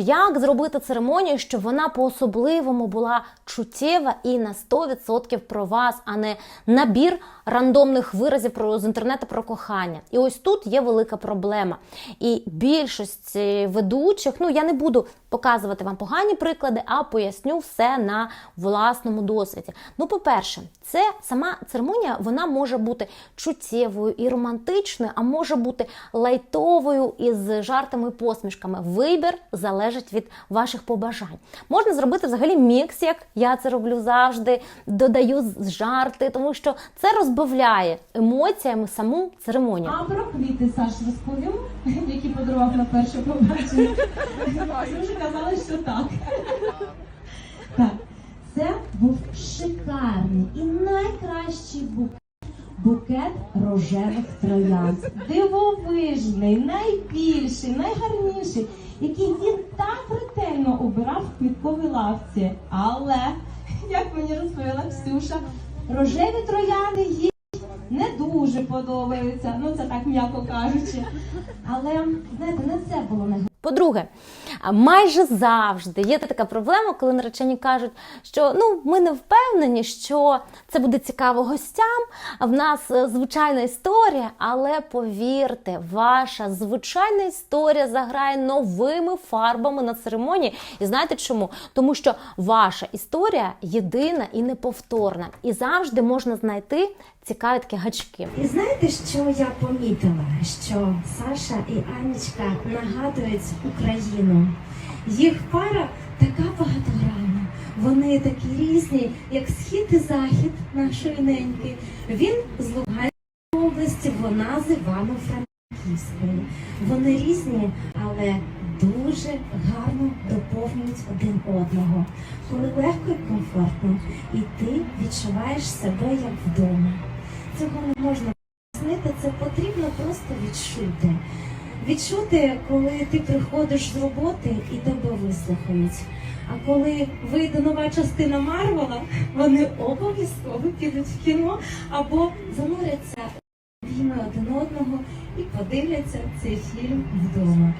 Як зробити церемонію, щоб вона по-особливому була чуттєва і на 100% про вас, а не набір рандомних виразів про з інтернету про кохання? І ось тут є велика проблема. І більшість е, ведучих, ну я не буду показувати вам погані приклади, а поясню все на власному досвіді. Ну, по-перше, це сама церемонія вона може бути чуттєвою і романтичною, а може бути лайтовою із жартами і посмішками. Вибір залежить від ваших побажань. Можна зробити взагалі мікс, як я це роблю завжди, додаю жарти, тому що це розбавляє емоціями саму церемонію. А про квіти Саш розповів, які подарував на перше побачення. Ви вже казали, що так. Так, це був шикарний і найкращий букет. Букет рожевих троянд. Дивовижний, найбільший, найгарніший, який він так ретельно обирав в квітковій лавці. Але, як мені розповіла Ксюша, рожеві троянди їй не дуже подобаються. Ну це так м'яко кажучи. Але знаєте, не це було найголовніше. По-друге, майже завжди є така проблема, коли наречені кажуть, що ну ми не впевнені, що це буде цікаво гостям. В нас е, звичайна історія, але повірте, ваша звичайна історія заграє новими фарбами на церемонії. І знаєте чому? Тому що ваша історія єдина і неповторна, і завжди можна знайти цікаві такі гачки. І знаєте, що я помітила? Що Саша і Анічка нагадують Україну. Їх пара така багатогранна. Вони такі різні, як схід і захід нашої неньки. Він з Луганської області, вона з Івано-Франківської. Вони різні, але дуже гарно доповнюють один одного. Коли легко і комфортно, і ти відчуваєш себе як вдома. Цього не можна пояснити, це потрібно просто відчути. Відчути, коли ти приходиш з роботи і тебе вислухають. А коли вийде нова частина Марвела, вони обов'язково підуть в кіно або зануряться війни один одного і подивляться цей фільм вдома.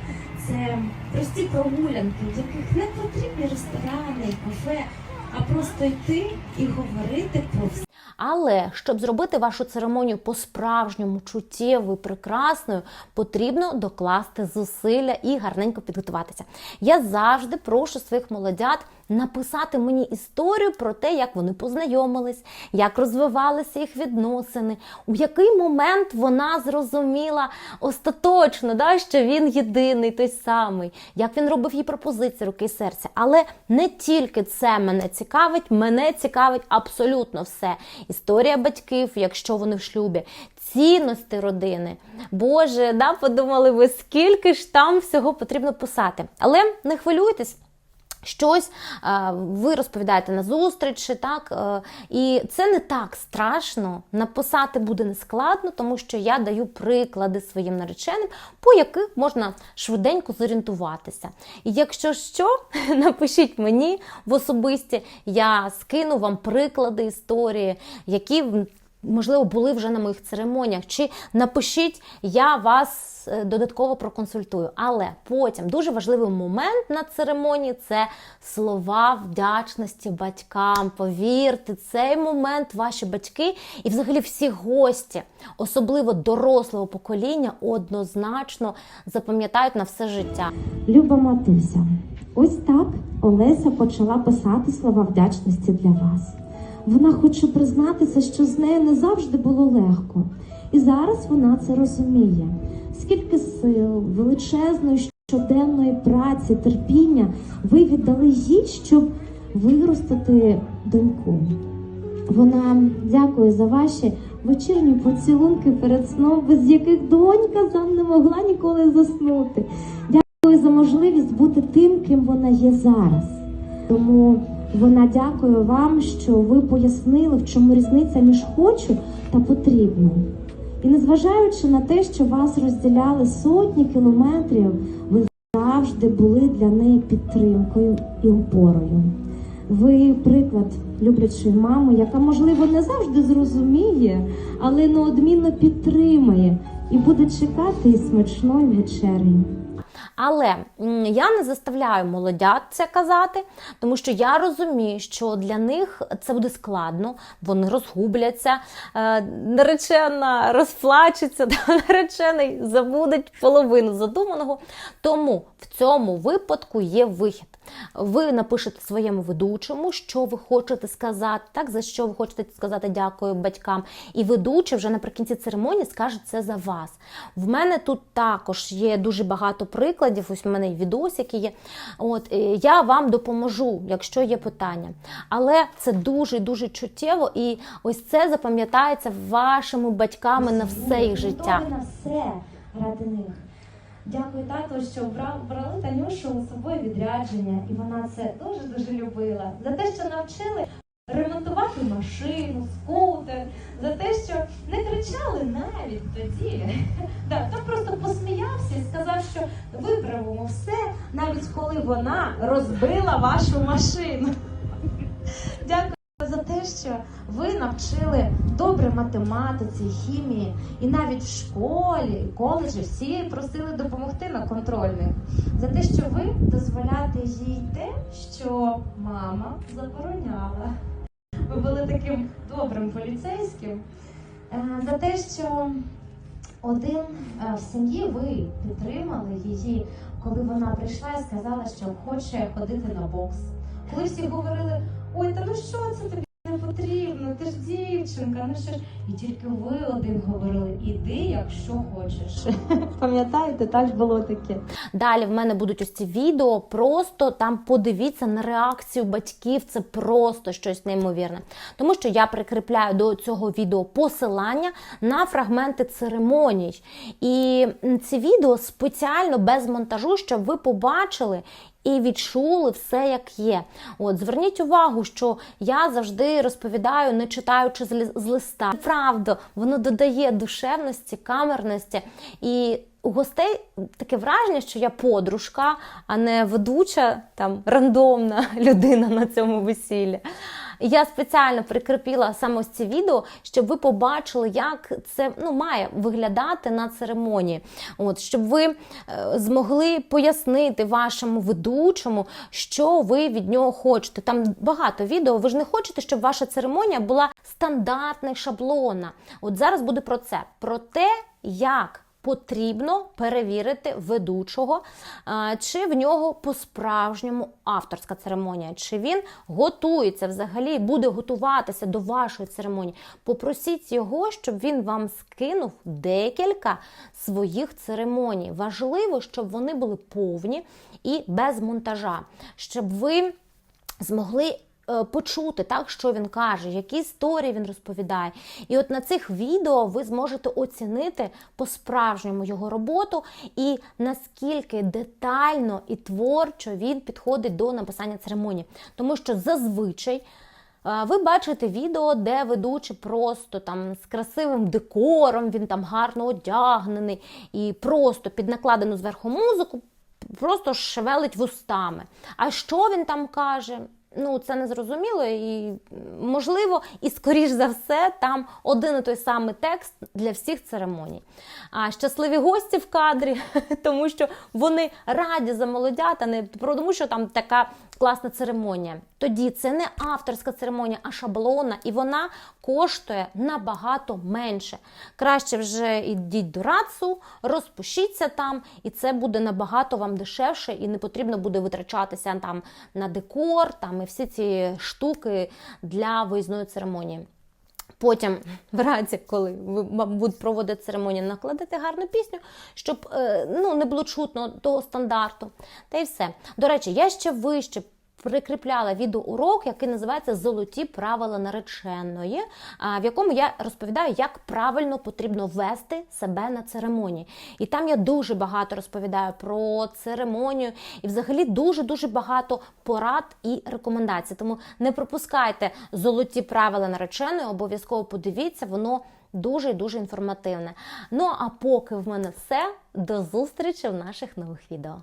Це прості прогулянки, в яких не потрібні ресторани, кафе, а просто йти і говорити про все. Але щоб зробити вашу церемонію по-справжньому чуттєвою, прекрасною, потрібно докласти зусилля і гарненько підготуватися. Я завжди прошу своїх молодят написати мені історію про те, як вони познайомились, як розвивалися їх відносини, у який момент вона зрозуміла остаточно, да, що він єдиний, той самий, як він робив їй пропозиції руки і серця. Але не тільки це мене цікавить, мене цікавить абсолютно все. Історія батьків, якщо вони в шлюбі, цінності родини. Боже, да, подумали ви, скільки ж там всього потрібно писати. Але не хвилюйтесь. Щось ви розповідаєте на зустрічі, так е, і це не так страшно. Написати буде нескладно, тому що я даю приклади своїм нареченим, по яких можна швиденько зорієнтуватися. І якщо що, напишіть мені в особисті, я скину вам приклади історії, які можливо були вже на моїх церемоніях. Чи напишіть, я вас е, додатково проконсультую. Але потім дуже важливий момент на церемонії це слова вдячності батькам. Повірте, цей момент ваші батьки і взагалі всі гості, особливо дорослого покоління, однозначно запам'ятають на все життя. Люба матуся, ось так Олеся почала писати слова вдячності для вас. Вона хоче признатися, що з нею не завжди було легко. І зараз вона це розуміє. Скільки сил, величезної щоденної праці, терпіння ви віддали їй, щоб виростити доньку. Вона дякує за ваші вечірні поцілунки перед сном, без яких донька сам не могла ніколи заснути. Дякую за можливість бути тим, ким вона є зараз. Тому вона дякує вам, що ви пояснили, в чому різниця між хочу та потрібно. І незважаючи на те, що вас розділяли сотні кілометрів, ви завжди були для неї підтримкою і опорою. Ви приклад люблячої мами, яка, можливо, не завжди зрозуміє, але неодмінно підтримує і буде чекати із смачною вечерею. Але я не заставляю молодят це казати, тому що я розумію, що для них це буде складно, вони розгубляться, е, наречена розплачеться, наречений забудуть половину задуманого. Тому в цьому випадку є вихід. Ви напишете своєму ведучому, що ви хочете сказати, так за що ви хочете сказати дякую батькам. І ведучий вже наприкінці церемонії скаже це за вас. В мене тут також є дуже багато прикладів. Ось в мене і відосики є. От е, я вам допоможу, якщо є питання. Але це дуже дуже чуттєво, і ось це запам'ятається вашими батьками на все їх життя. На все ради них. Дякую тато, що бра- брали Танюшу з собою відрядження, і вона це дуже дуже любила. За те, що навчили ремонтувати машину, скутер, за те, що не кричали навіть тоді. Да, Та просто посміявся і сказав, що виправимо все, навіть коли вона розбила вашу машину. Дякую що ви навчили добре математиці, хімії, і навіть в школі, коледжі всі просили допомогти на контрольних. За те, що ви дозволяєте їй те, що мама забороняла. Ви були таким добрим поліцейським. Е, За те, що один е, в сім'ї ви підтримали її, коли вона прийшла і сказала, що хоче ходити на бокс. Коли всі говорили, ой, та ну що це тобі не потрібно, ти ж дівчинка, ну що ж. І тільки ви один говорили, іди, якщо хочеш. Пам'ятаєте, так було таке. Далі в мене будуть ось ці відео. Просто там подивіться на реакцію батьків. Це просто щось неймовірне. Тому що я прикріпляю до цього відео посилання на фрагменти церемоній. І ці відео спеціально без монтажу, щоб ви побачили. І відчули все, як є. От зверніть увагу, що я завжди розповідаю, не читаючи з листа. Правда, воно додає душевності, камерності. І у гостей таке враження, що я подружка, а не ведуча там рандомна людина на цьому весіллі. Я спеціально прикріпила саме ось це відео, щоб ви побачили, як це ну, має виглядати на церемонії. От, щоб ви е, змогли пояснити вашому ведучому, що ви від нього хочете. Там багато відео. Ви ж не хочете, щоб ваша церемонія була стандартна і шаблонна. От зараз буде про це: про те, як потрібно перевірити ведучого, чи в нього по-справжньому авторська церемонія, чи він готується взагалі, буде готуватися до вашої церемонії. Попросіть його, щоб він вам скинув декілька своїх церемоній. Важливо, щоб вони були повні і без монтажа, щоб ви змогли е, почути, так, що він каже, які історії він розповідає. І от на цих відео ви зможете оцінити по-справжньому його роботу і наскільки детально і творчо він підходить до написання церемонії. Тому що зазвичай. е, Ви бачите відео, де ведучий просто там з красивим декором, він там гарно одягнений і просто під накладену зверху музику просто шевелить вустами. А що він там каже? Ну, це не зрозуміло і можливо, і скоріш за все, там один і той самий текст для всіх церемоній. А щасливі гості в кадрі, тому що вони раді за молодята, не тому, що там така класна церемонія. Тоді це не авторська церемонія, а шаблона, і вона коштує набагато менше. Краще вже йдіть до рацу, розпишіться там, і це буде набагато вам дешевше, і не потрібно буде витрачатися там на декор, там і всі ці штуки для виїзної церемонії. Потім, в разі, коли ви проводити церемонію, накладати гарну пісню, щоб е, ну, не було чутно того стандарту. Та й все. До речі, я ще вище прикріпляла відеоурок, який називається Золоті правила нареченої, в якому я розповідаю, як правильно потрібно вести себе на церемонії. І там я дуже багато розповідаю про церемонію і взагалі дуже-дуже багато порад і рекомендацій. Тому не пропускайте золоті правила нареченої, обов'язково подивіться, воно дуже дуже інформативне. Ну а поки в мене все, до зустрічі в наших нових відео.